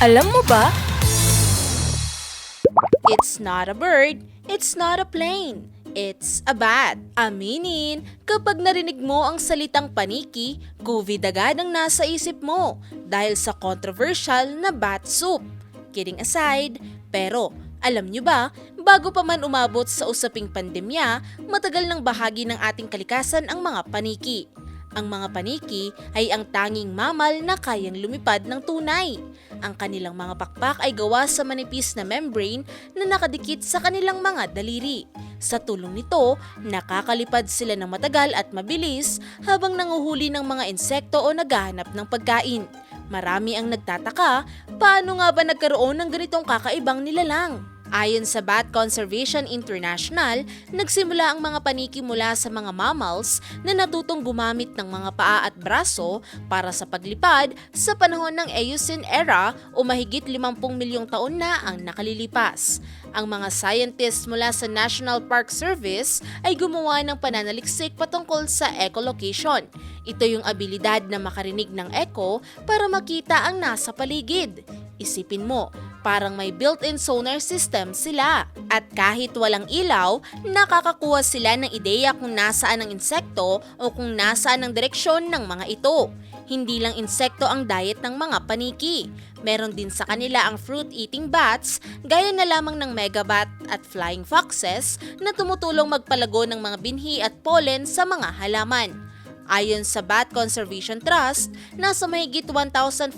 Alam mo ba? It's not a bird, it's not a plane. It's a bat. Aminin, kapag narinig mo ang salitang paniki, COVID agad ang nasa isip mo dahil sa controversial na bat soup. Kidding aside, pero alam nyo ba, bago pa man umabot sa usaping pandemya, matagal ng bahagi ng ating kalikasan ang mga paniki. Ang mga paniki ay ang tanging mamal na kayang lumipad ng tunay. Ang kanilang mga pakpak ay gawa sa manipis na membrane na nakadikit sa kanilang mga daliri. Sa tulong nito, nakakalipad sila ng matagal at mabilis habang nanguhuli ng mga insekto o naghahanap ng pagkain. Marami ang nagtataka, paano nga ba nagkaroon ng ganitong kakaibang nilalang? Ayon sa Bat Conservation International, nagsimula ang mga paniki mula sa mga mammals na natutong gumamit ng mga paa at braso para sa paglipad sa panahon ng Eocene era o mahigit 50 milyong taon na ang nakalilipas. Ang mga scientists mula sa National Park Service ay gumawa ng pananaliksik patungkol sa echolocation. Ito yung abilidad na makarinig ng echo para makita ang nasa paligid. Isipin mo, parang may built-in sonar system sila. At kahit walang ilaw, nakakakuha sila ng ideya kung nasaan ang insekto o kung nasaan ang direksyon ng mga ito. Hindi lang insekto ang diet ng mga paniki. Meron din sa kanila ang fruit-eating bats, gaya na lamang ng megabat at flying foxes na tumutulong magpalago ng mga binhi at pollen sa mga halaman. Ayon sa Bat Conservation Trust, nasa mahigit 1,400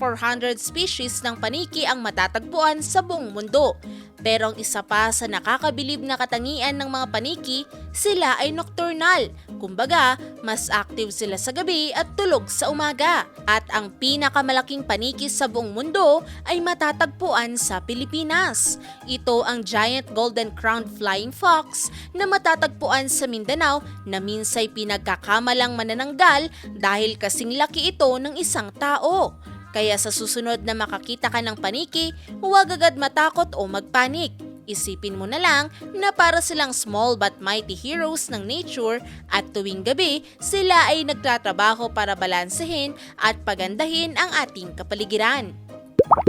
species ng paniki ang matatagpuan sa buong mundo. Pero ang isa pa sa nakakabilib na katangian ng mga paniki, sila ay nocturnal. Kumbaga, mas active sila sa gabi at tulog sa umaga. At ang pinakamalaking paniki sa buong mundo ay matatagpuan sa Pilipinas. Ito ang giant golden crowned flying fox na matatagpuan sa Mindanao na minsay pinagkakamalang manananggal dahil kasing laki ito ng isang tao. Kaya sa susunod na makakita ka ng paniki, huwag agad matakot o magpanik. Isipin mo na lang na para silang small but mighty heroes ng nature at tuwing gabi sila ay nagtatrabaho para balansehin at pagandahin ang ating kapaligiran.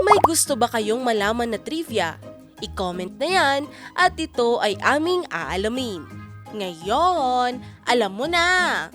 May gusto ba kayong malaman na trivia? I-comment na yan at ito ay aming aalamin. Ngayon, alam mo na!